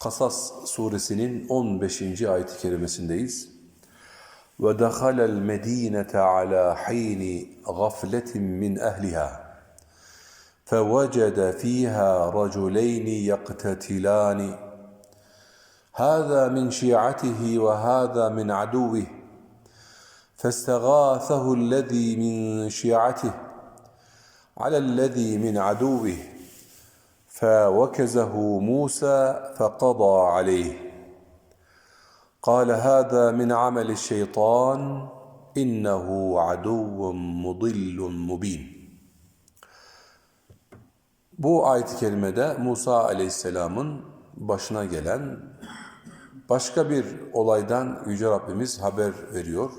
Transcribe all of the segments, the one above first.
Kasas suresinin 15. ayet-i kerimesindeyiz. Ve dehalel medinete ala hayni gafletin min ehliha. فوجد فيها رجلين يقتتلان هذا من شيعته وهذا من عدوه فاستغاثه الذي من شيعته على الذي من عدوه فوكزه موسى فقضى عليه قال هذا من عمل الشيطان انه عدو مضل مبين Bu ayet-i kerimede Musa aleyhisselamın başına gelen başka bir olaydan Yüce Rabbimiz haber veriyor.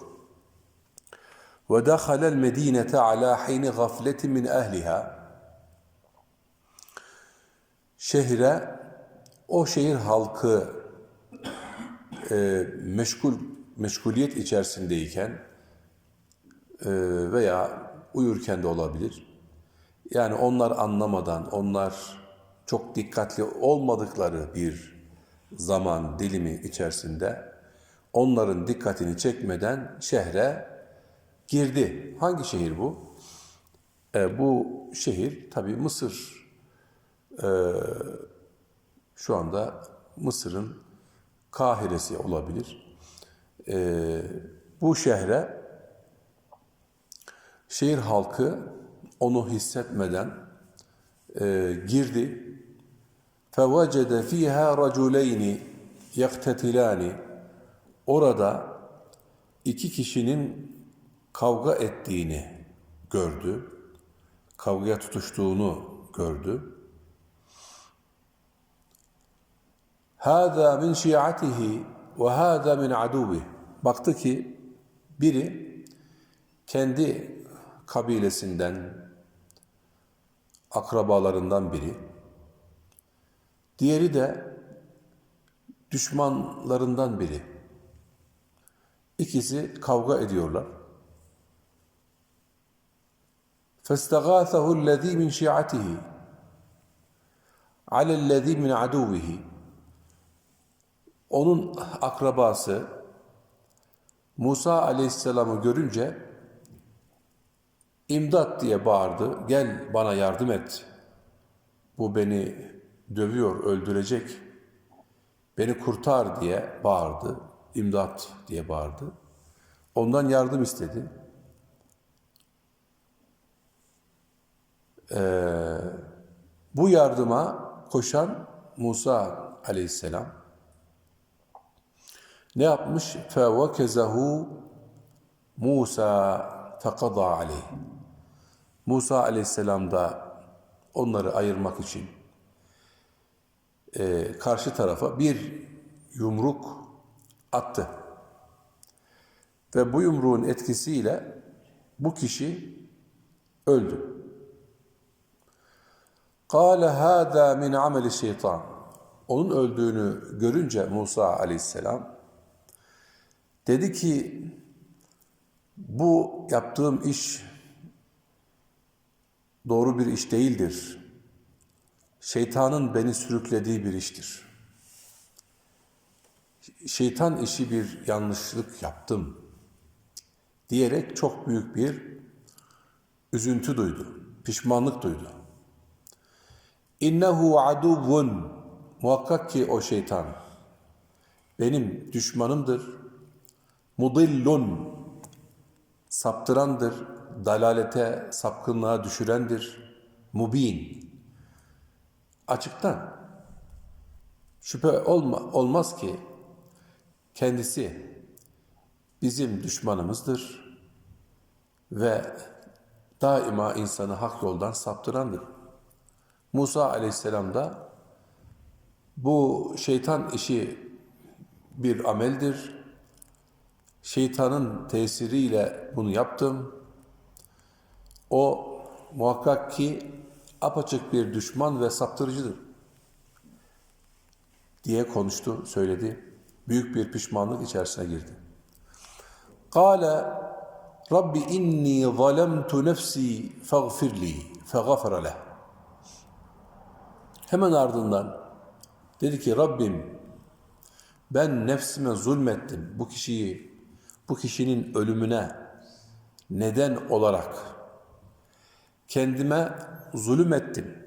Ve dehalel medinete ala hayni gafletin min ehliha. Şehre o şehir halkı e, meşgul meşguliyet içerisindeyken e, veya uyurken de olabilir. Yani onlar anlamadan, onlar çok dikkatli olmadıkları bir zaman dilimi içerisinde onların dikkatini çekmeden şehre girdi. Hangi şehir bu? E, bu şehir tabi Mısır E, şu anda Mısır'ın Kahire'si olabilir. E, bu şehre şehir halkı onu hissetmeden e, girdi. فَوَجَدَ ف۪يهَا رَجُلَيْنِ يَقْتَتِلَانِ Orada iki kişinin kavga ettiğini gördü. Kavgaya tutuştuğunu gördü. هَذَا مِنْ شِيعَتِهِ وَهَذَا مِنْ عَدُوِهِ Baktı ki biri kendi kabilesinden, akrabalarından biri. Diğeri de düşmanlarından biri. İkisi kavga ediyorlar. فَاسْتَغَاثَهُ الَّذ۪ي مِنْ شِيعَتِهِ عَلَى الَّذ۪ي مِنْ عَدُوِهِ onun akrabası Musa aleyhisselamı görünce İmdat diye bağırdı. Gel bana yardım et. Bu beni dövüyor, öldürecek. Beni kurtar diye bağırdı. İmdat diye bağırdı. Ondan yardım istedi. Ee, bu yardıma koşan Musa aleyhisselam ne yapmış? فَوَكَزَهُ Musa فَقَضَى عَلَيْهِ Musa aleyhisselam da onları ayırmak için e, karşı tarafa bir yumruk attı. Ve bu yumruğun etkisiyle bu kişi öldü. قَالَ هَذَا مِنْ عَمَلِ şeytan. Onun öldüğünü görünce Musa aleyhisselam dedi ki bu yaptığım iş doğru bir iş değildir. Şeytanın beni sürüklediği bir iştir. Şeytan işi bir yanlışlık yaptım diyerek çok büyük bir üzüntü duydu, pişmanlık duydu. İnnehu aduvun muhakkak ki o şeytan benim düşmanımdır. Mudillun saptırandır, dalalete, sapkınlığa düşürendir. Mubin. Açıktan. Şüphe olma, olmaz ki kendisi bizim düşmanımızdır ve daima insanı hak yoldan saptırandır. Musa aleyhisselam da Bu şeytan işi bir ameldir. Şeytanın tesiriyle bunu yaptım. O muhakkak ki apaçık bir düşman ve saptırıcıdır diye konuştu, söyledi. Büyük bir pişmanlık içerisine girdi. Kale Rabbi inni zalemtu nefsi faghfirli feghafara leh. Hemen ardından dedi ki Rabbim ben nefsime zulmettim. Bu kişiyi, bu kişinin ölümüne neden olarak kendime zulüm ettim.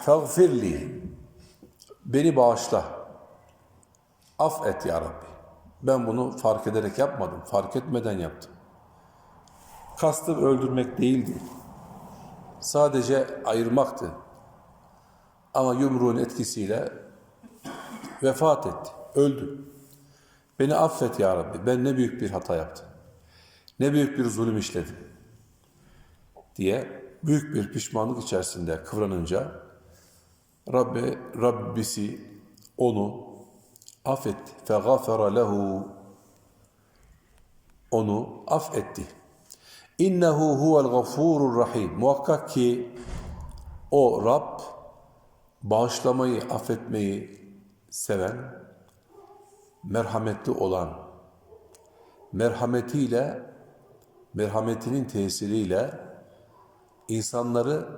Fagfirli beni bağışla. Affet ya Rabbi. Ben bunu fark ederek yapmadım. Fark etmeden yaptım. Kastım öldürmek değildi. Sadece ayırmaktı. Ama yumruğun etkisiyle vefat etti. Öldü. Beni affet ya Rabbi. Ben ne büyük bir hata yaptım. Ne büyük bir zulüm işledim. Diye büyük bir pişmanlık içerisinde kıvranınca Rabbi, Rabbisi onu affetti. فَغَفَرَ lehu Onu affetti. İnnehu huvel gafurur rahim. Muhakkak ki o Rab bağışlamayı, affetmeyi seven, merhametli olan, merhametiyle, merhametinin tesiriyle insanları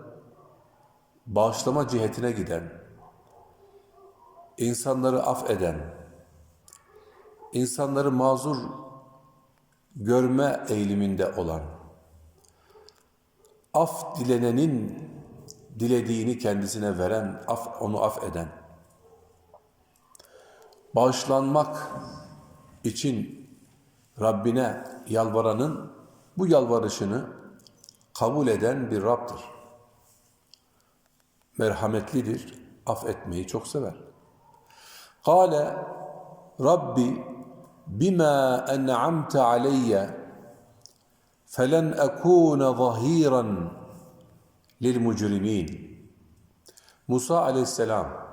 bağışlama cihetine giden, insanları affeden, insanları mazur görme eğiliminde olan, af dilenenin dilediğini kendisine veren, af, onu affeden, bağışlanmak için Rabbine yalvaranın bu yalvarışını kabul eden bir Rab'dır. Merhametlidir, affetmeyi çok sever. Kale Rabbi bima en'amte aleyye felen ekûne zahiran lil mucrimin. Musa aleyhisselam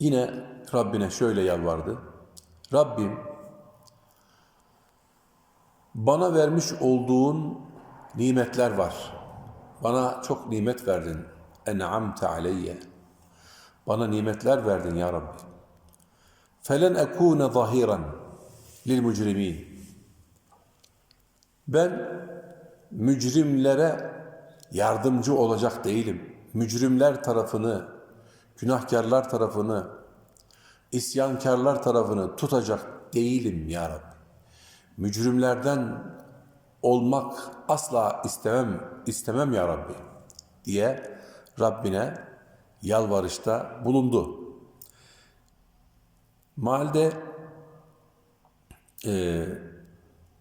yine Rabbine şöyle yalvardı. Rabbim bana vermiş olduğun nimetler var. Bana çok nimet verdin. En'amte aleyye. Bana nimetler verdin ya Rabbi. Felen ekûne zahiran lil mucrimin. Ben mücrimlere yardımcı olacak değilim. Mücrimler tarafını, günahkarlar tarafını, isyankarlar tarafını tutacak değilim ya Rabbi. Mücrimlerden olmak asla istemem, istemem ya Rabbi diye Rabbine yalvarışta bulundu. Malde e,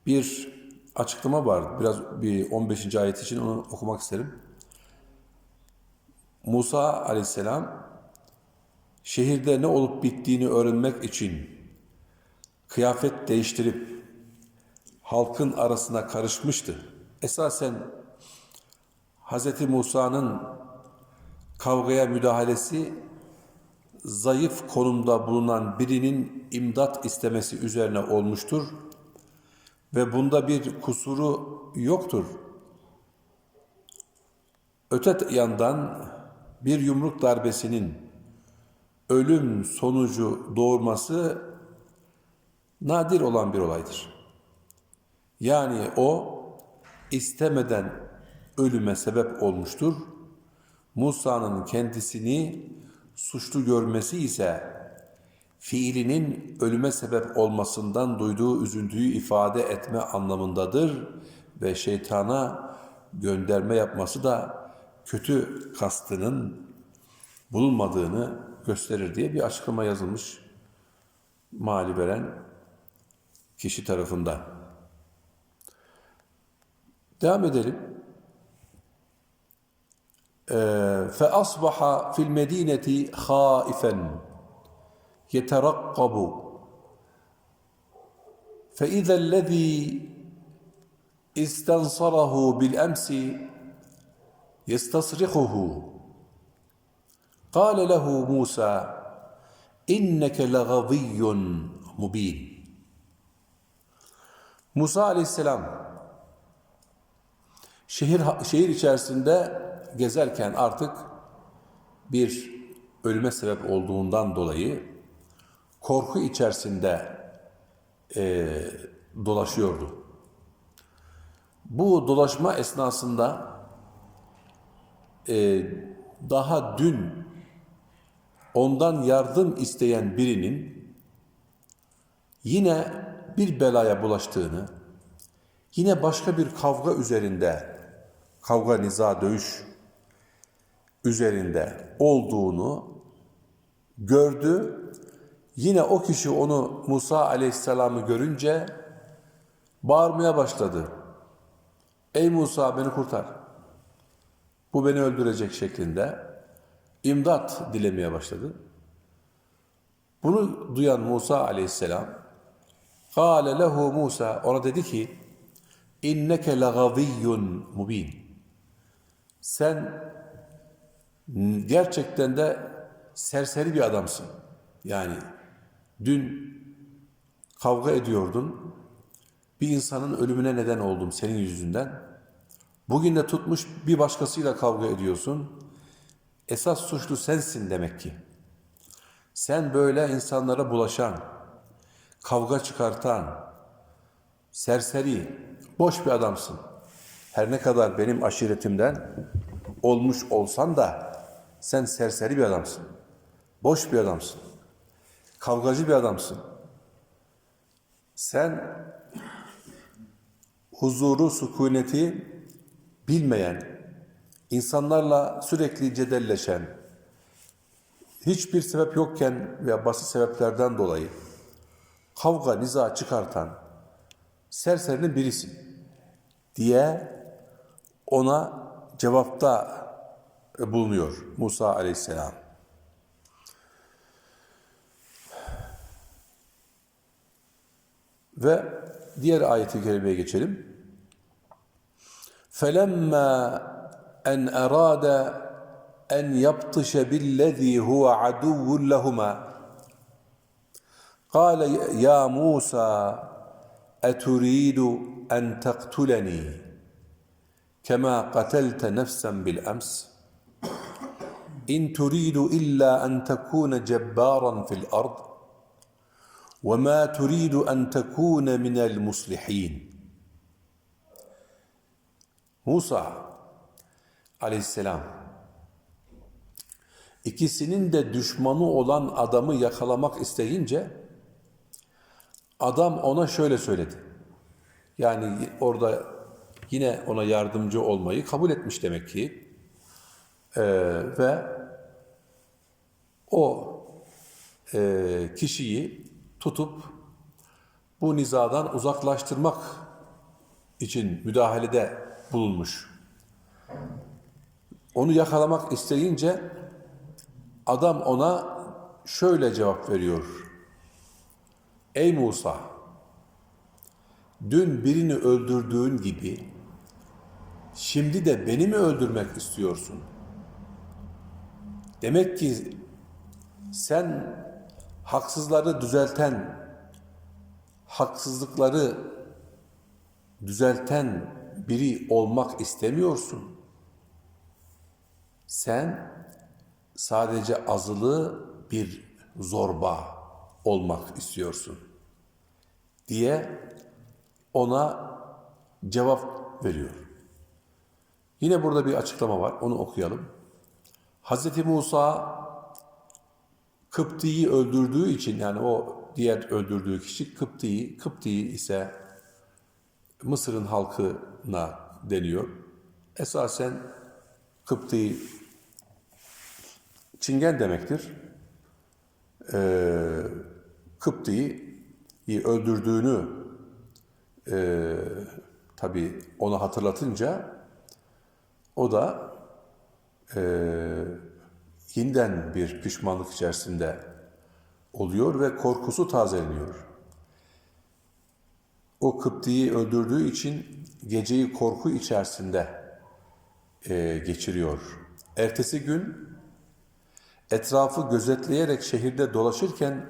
bir açıklama var. Biraz bir 15. ayet için onu okumak isterim. Musa aleyhisselam şehirde ne olup bittiğini öğrenmek için kıyafet değiştirip halkın arasına karışmıştı. Esasen Hz. Musa'nın kavgaya müdahalesi zayıf konumda bulunan birinin imdat istemesi üzerine olmuştur ve bunda bir kusuru yoktur. Öte yandan bir yumruk darbesinin ölüm sonucu doğurması nadir olan bir olaydır. Yani o istemeden ölüme sebep olmuştur. Musa'nın kendisini suçlu görmesi ise fiilinin ölüme sebep olmasından duyduğu üzüntüyü ifade etme anlamındadır ve şeytana gönderme yapması da kötü kastının bulunmadığını gösterir diye bir açıklama yazılmış mali veren kişi tarafından. Devam edelim. Ee, fe asbaha fil medineti haifen yeterakkabu fe izellezî istensarahu bil emsi yestasrikuhu قال له موسى إنك لغوي مبين Musa aleyhisselam şehir şehir içerisinde gezerken artık bir ölüme sebep olduğundan dolayı korku içerisinde eee, dolaşıyordu. Bu dolaşma esnasında eee, daha dün ondan yardım isteyen birinin yine bir belaya bulaştığını, yine başka bir kavga üzerinde, kavga, niza, dövüş üzerinde olduğunu gördü. Yine o kişi onu Musa aleyhisselamı görünce bağırmaya başladı. Ey Musa beni kurtar. Bu beni öldürecek şeklinde imdat dilemeye başladı. Bunu duyan Musa aleyhisselam Kâle lehu Musa ona dedi ki inneke lagaviyyun mubin. Sen gerçekten de serseri bir adamsın. Yani dün kavga ediyordun. Bir insanın ölümüne neden oldum senin yüzünden. Bugün de tutmuş bir başkasıyla kavga ediyorsun. Esas suçlu sensin demek ki. Sen böyle insanlara bulaşan, kavga çıkartan, serseri, boş bir adamsın. Her ne kadar benim aşiretimden olmuş olsan da sen serseri bir adamsın. Boş bir adamsın. Kavgacı bir adamsın. Sen huzuru, sükuneti bilmeyen, insanlarla sürekli cedelleşen, hiçbir sebep yokken veya basit sebeplerden dolayı kavga, niza çıkartan serserinin birisin diye ona cevapta bulunuyor Musa aleyhisselam. Ve diğer ayeti kerimeye geçelim. فَلَمَّا اَنْ اَرَادَ اَنْ يَبْطِشَ بِالَّذ۪ي هُوَ عَدُوٌّ لَهُمَا. قال يا موسى أتريد أن تقتلني كما قتلت نفسا بالأمس؟ إن تريد إلا أن تكون جبارا في الأرض وما تريد أن تكون من المصلحين. Musa aleyhisselam ikisinin de düşmanı olan adamı yakalamak isteyince Adam ona şöyle söyledi. Yani orada yine ona yardımcı olmayı kabul etmiş demek ki. Ee, ve o e, kişiyi tutup bu nizadan uzaklaştırmak için müdahalede bulunmuş. Onu yakalamak isteyince adam ona şöyle cevap veriyor. Ey Musa! Dün birini öldürdüğün gibi şimdi de beni mi öldürmek istiyorsun? Demek ki sen haksızları düzelten, haksızlıkları düzelten biri olmak istemiyorsun. Sen sadece azılı bir zorba olmak istiyorsun diye ona cevap veriyor. Yine burada bir açıklama var. Onu okuyalım. Hz. Musa Kıpti'yi öldürdüğü için yani o diğer öldürdüğü kişi Kıpti'yi, Kıpti ise Mısır'ın halkına deniyor. Esasen Kıpti Çingen demektir. Ee, Kıpti'yi öldürdüğünü e, tabi ona hatırlatınca o da e, yeniden bir pişmanlık içerisinde oluyor ve korkusu tazeleniyor. O Kıpti'yi öldürdüğü için geceyi korku içerisinde e, geçiriyor. Ertesi gün etrafı gözetleyerek şehirde dolaşırken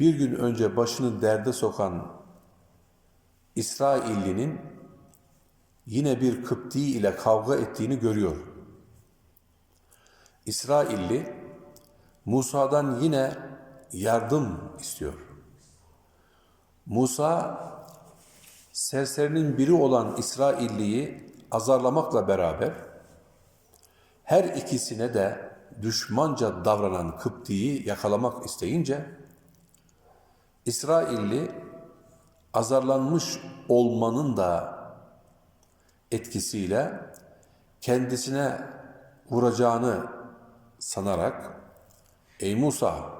bir gün önce başını derde sokan İsraillinin yine bir Kıpti ile kavga ettiğini görüyor. İsrailli Musa'dan yine yardım istiyor. Musa serserinin biri olan İsrailliyi azarlamakla beraber her ikisine de düşmanca davranan Kıpti'yi yakalamak isteyince İsrailli azarlanmış olmanın da etkisiyle kendisine vuracağını sanarak Ey Musa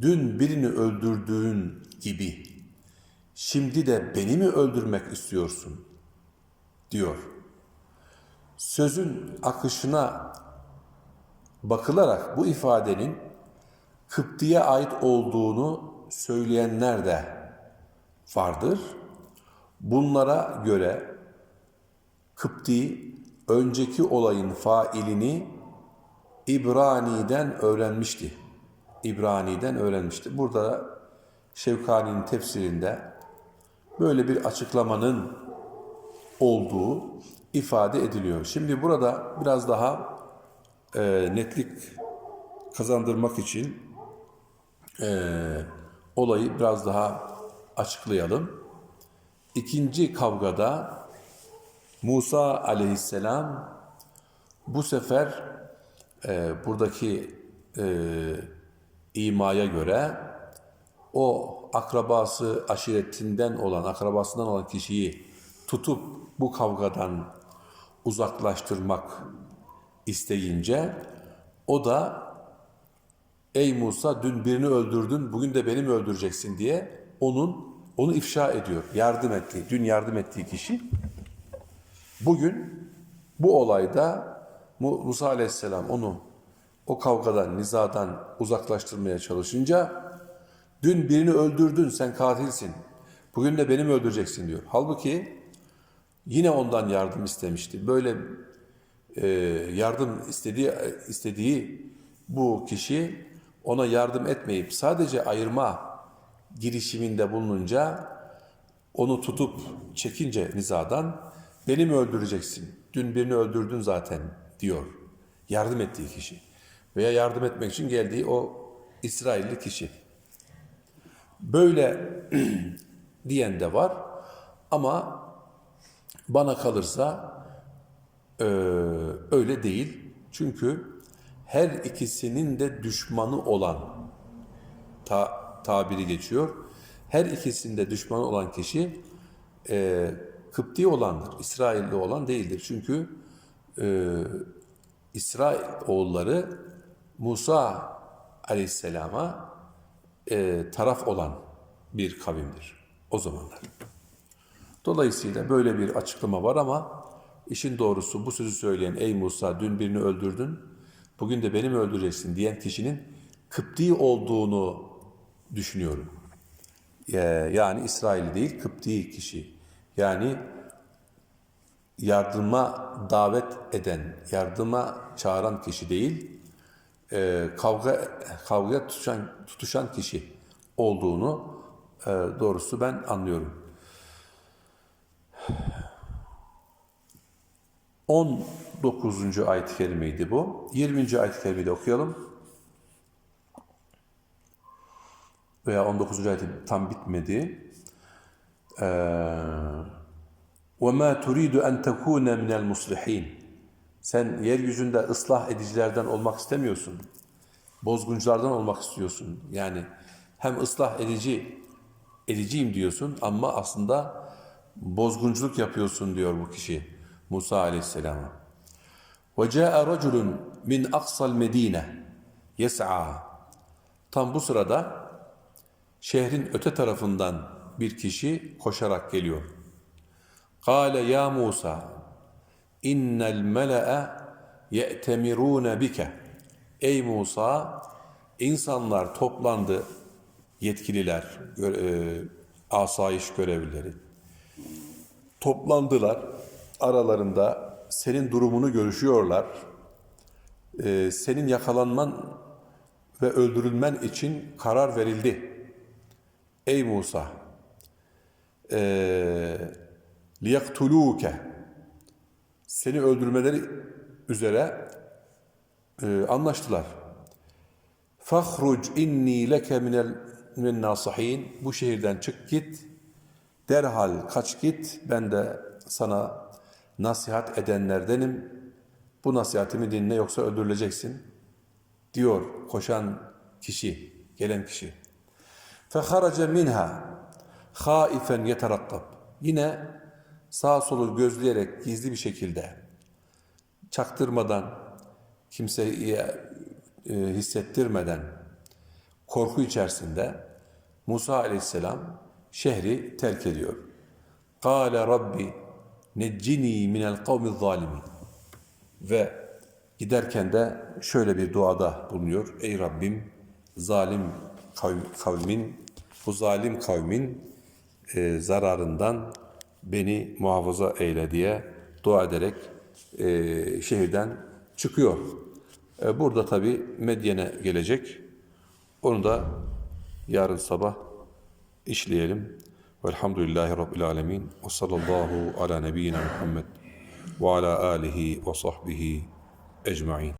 dün birini öldürdüğün gibi şimdi de beni mi öldürmek istiyorsun? diyor. Sözün akışına bakılarak bu ifadenin Kıpti'ye ait olduğunu söyleyenler de vardır. Bunlara göre Kıpti önceki olayın failini İbrani'den öğrenmişti. İbrani'den öğrenmişti. Burada Şevkani'nin tefsirinde böyle bir açıklamanın olduğu ifade ediliyor. Şimdi burada biraz daha e, netlik kazandırmak için e, olayı biraz daha açıklayalım. İkinci kavgada Musa aleyhisselam bu sefer e, buradaki e, imaya göre o akrabası aşiretinden olan, akrabasından olan kişiyi tutup bu kavgadan uzaklaştırmak isteyince o da ey Musa dün birini öldürdün bugün de beni mi öldüreceksin diye onun onu ifşa ediyor. Yardım ettiği, dün yardım ettiği kişi bugün bu olayda Musa aleyhisselam onu o kavgadan, nizadan uzaklaştırmaya çalışınca dün birini öldürdün sen katilsin. Bugün de beni mi öldüreceksin diyor. Halbuki yine ondan yardım istemişti. Böyle yardım istediği istediği bu kişi ona yardım etmeyip sadece ayırma girişiminde bulununca onu tutup çekince nizadan beni mi öldüreceksin? Dün birini öldürdün zaten diyor. Yardım ettiği kişi. Veya yardım etmek için geldiği o İsrailli kişi. Böyle diyen de var. Ama bana kalırsa e, öyle değil. Çünkü her ikisinin de düşmanı olan ta, tabiri geçiyor. Her ikisinde düşmanı olan kişi e, Kıpti olandır, İsrailli olan değildir. Çünkü e, İsrail oğulları Musa aleyhisselama e, taraf olan bir kavimdir o zamanlar. Dolayısıyla böyle bir açıklama var ama işin doğrusu bu sözü söyleyen ey Musa dün birini öldürdün, bugün de beni mi öldüreceksin diyen kişinin Kıpti olduğunu düşünüyorum. Ee, yani İsrail değil, Kıpti kişi. Yani yardıma davet eden, yardıma çağıran kişi değil, e, kavga kavga tutuşan, tutuşan kişi olduğunu e, doğrusu ben anlıyorum. 19. ayet-i kerimeydi bu. 20. ayet-i kerimeyi de okuyalım. Veya 19. ayet tam bitmedi. Ee, وَمَا تُرِيدُ أَنْ تَكُونَ مِنَ الْمُصْلِحِينَ Sen yeryüzünde ıslah edicilerden olmak istemiyorsun. Bozgunculardan olmak istiyorsun. Yani hem ıslah edici ediciyim diyorsun ama aslında bozgunculuk yapıyorsun diyor bu kişi Musa aleyhisselama. وَجَاءَ رَجُلٌ مِنْ أَقْصَى الْمَد۪ينَ يَسْعَى Tam bu sırada şehrin öte tarafından bir kişi koşarak geliyor. قال يا موسى إن الملأ يأتمرون بك Ey Musa insanlar toplandı yetkililer e, asayiş görevlileri toplandılar aralarında senin durumunu görüşüyorlar e, senin yakalanman ve öldürülmen için karar verildi. Ey Musa! Liyaktuluke seni öldürmeleri üzere e, anlaştılar. İnni leke minel min nasihin bu şehirden çık git derhal kaç git ben de sana nasihat edenlerdenim. Bu nasihatimi dinle yoksa öldürüleceksin diyor koşan kişi gelen kişi. Feharace minha haifen yeterakkab. Yine sağ solu gözleyerek gizli bir şekilde çaktırmadan kimseye e, hissettirmeden korku içerisinde Musa aleyhisselam şehri terk ediyor. Kâle Rabbi neccini minel kavmi zalimin. Ve giderken de şöyle bir duada bulunuyor. Ey Rabbim zalim kavm- kavmin, bu zalim kavmin e, zararından beni muhafaza eyle diye dua ederek e, şehirden çıkıyor. E, burada tabi Medyen'e gelecek. Onu da yarın sabah işleyelim. والحمد لله رب العالمين وصلى الله على نبينا محمد وعلى آله وصحبه أجمعين.